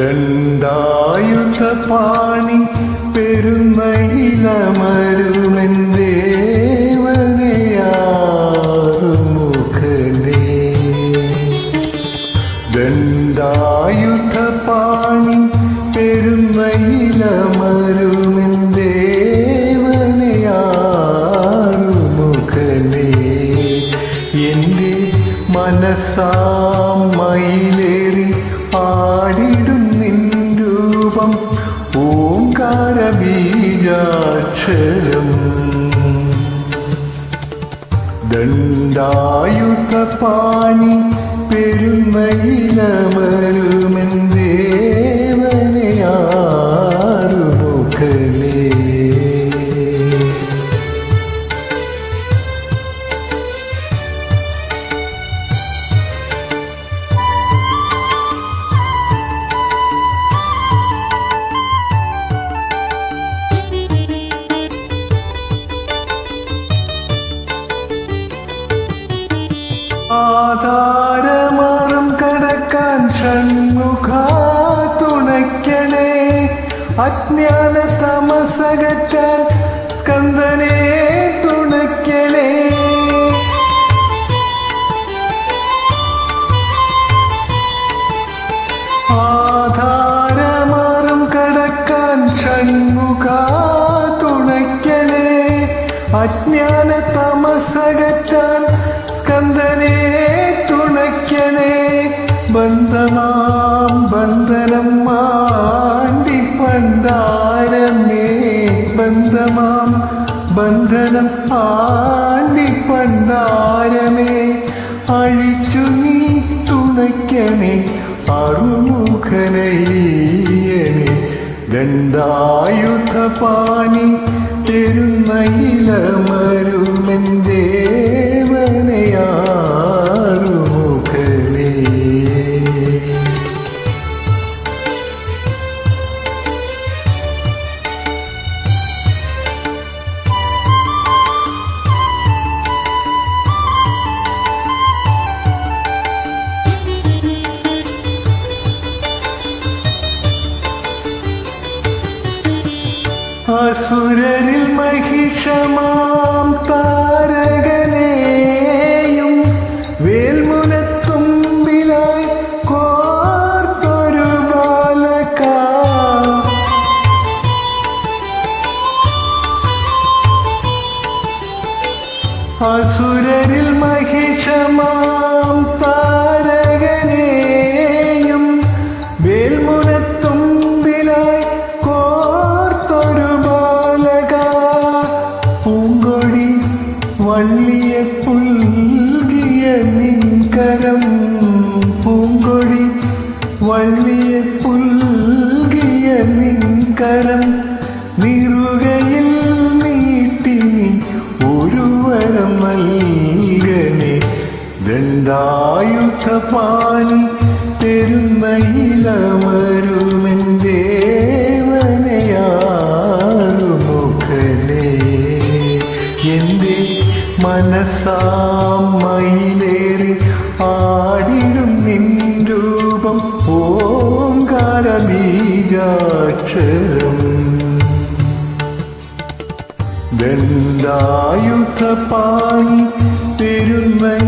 தண்டாயுத பாணி பெருமையில் அமருமென் தேவனையாருமுகனே தண்டாயுத பாணி ദണ്ഡായുധ പാണി ആധാരമാറും കടക്കാൻ ഷൺമുഖ തുണയ്ക്കണേ അജ്ഞാന തമസകറ്റാൻ സ്കന്ദനെ കടക്കാൻ തുണയ്ക്കണേ അജ്ഞാന തമസകറ്റാൻ ബന്ധമാം ബന്ധനം മാണ്ടി പണ്ടാരമേ. ബന്ധമാം ബന്ധനം ആണ്ടി പണ്ടാരമേ. അഴിച്ചു നീ തുണയ്ക്കണേ അറുമുഖനയ്യനെ ദണ്ഡായുധ പാണി അസുരരിൽ മഹിഷമാം അസുരരിൽ മഹിഷമാം താരകനെയും വേൽമുനത്തുമ്പിലായി കോർത്തൊരു ബാലക. പൂങ്കൊടി വള്ളിയെ പുൽകിയ നിൻകരം. പൂങ്കൊടി വള്ളിയെ പുൽകിയ നിൻകരം. തെരുന്നയിലമരുമെൻ ദേവനയാറുമുഖനേ എന്റെ മനസ്സാം മയിലേറി ആടിടും നിൻ രൂപം തിരുനയിലമരുമെന്ന്